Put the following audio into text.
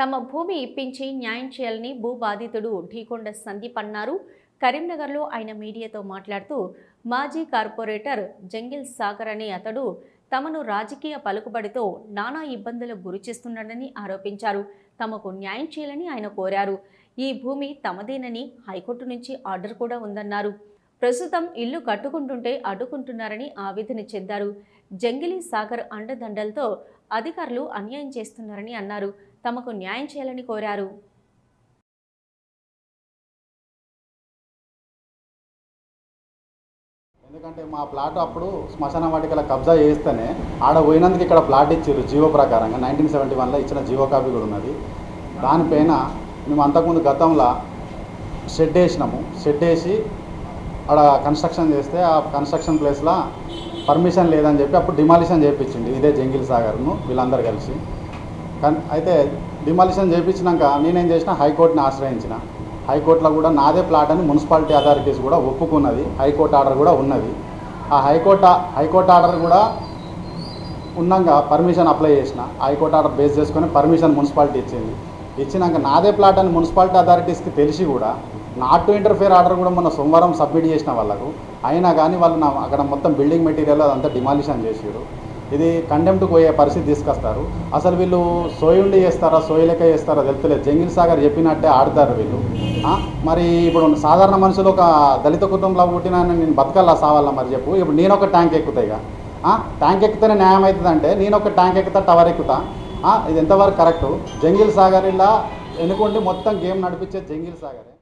తమ భూమి ఇప్పించి న్యాయం చేయాలని భూ బాధితుడు ఢీకొండ సందీప్ అన్నారు. కరీంనగర్లో ఆయన మీడియాతో మాట్లాడుతూ మాజీ కార్పొరేటర్ జంగిల్ సాగర్ అనే అతడు తమను రాజకీయ పలుకుబడితో నానా ఇబ్బందులకు గురిచేస్తున్నాడని ఆరోపించారు. తమకు న్యాయం చేయాలని ఆయన కోరారు. ఈ భూమి తమదేనని హైకోర్టు నుంచి ఆర్డర్ కూడా ఉందన్నారు. ప్రస్తుతం ఇల్లు కట్టుకుంటుంటే అడ్డుకుంటున్నారని ఆవేదన చెందారు. జంగిలీ సాగర్ అండదండలతో అధికారులు అన్యాయం చేస్తున్నారని అన్నారు. తమకు న్యాయం చేయాలని కోరారు. ఎందుకంటే మా ప్లాట్ అప్పుడు శ్మశాన వాటికల కబ్జా చేస్తేనే ఆడ పోయినందుకు ఇక్కడ ప్లాట్ ఇచ్చారు జీవో ప్రకారంగా. నైన్టీన్ సెవెంటీ వన్లో ఇచ్చిన జీవో కాపీ కూడా ఉన్నది. దానిపైన మేము అంతకుముందు గతంలో షెడ్ వేసినాము. షెడ్ వేసి ఆడ కన్స్ట్రక్షన్ చేస్తే ఆ కన్స్ట్రక్షన్ ప్లేస్లో పర్మిషన్ లేదని చెప్పి అప్పుడు డిమాలిషన్ చేయించింది ఇదే జంగిల్ సాగర్ను వీళ్ళందరూ కలిసి. అయితే డిమాలిషన్ చేయించినాక నేనేం చేసిన హైకోర్టుని ఆశ్రయించిన. హైకోర్టులో కూడా నాదే ప్లాట్ అని మున్సిపాలిటీ అథారిటీస్ కూడా ఒప్పుకున్నది. హైకోర్టు ఆర్డర్ కూడా ఉన్నది. ఆ హైకోర్టు హైకోర్టు ఆర్డర్ కూడా ఉన్నాక పర్మిషన్ అప్లై చేసిన. హైకోర్టు ఆర్డర్ బేస్ చేసుకొని పర్మిషన్ మున్సిపాలిటీ ఇచ్చింది. ఇచ్చినాక నాదే ప్లాట్ అని మున్సిపాలిటీ అథారిటీస్కి తెలిసి కూడా నాట్ టు ఇంటర్ఫియర్ ఆర్డర్ కూడా మొన్న సోమవారం సబ్మిట్ చేసిన వాళ్ళకు. అయినా కానీ వాళ్ళు నా అక్కడ మొత్తం బిల్డింగ్ మెటీరియల్ అదంతా డిమాలిషన్ చేసారు ఇది కండెమ్ట్ పోయే పరిస్థితి తీసుకొస్తారు. అసలు వీళ్ళు సోయుండి చేస్తారా సోయలేక చేస్తారా తెలుస్తలేదు జంగిల్ సాగర్ చెప్పినట్టే ఆడతారు వీళ్ళు. మరి ఇప్పుడు సాధారణ మనుషులు ఒక దళిత కుటుంబంలో పుట్టిన నేను బతకాలా సావాలా మరి చెప్పు. ఇప్పుడు నేను ఒక ట్యాంక్ ఎక్కుతాయి ట్యాంక్ ఎక్కితేనే న్యాయం అవుతుంది అంటే నేను ఒక ట్యాంక్ ఎక్కుతా టవర్ ఎక్కుతా. ఇది ఎంతవరకు కరెక్టు? జంగిల్ సాగర్ ఇలా ఎన్నుకోండి మొత్తం గేమ్ నడిపించే జంగిల్ సాగరే.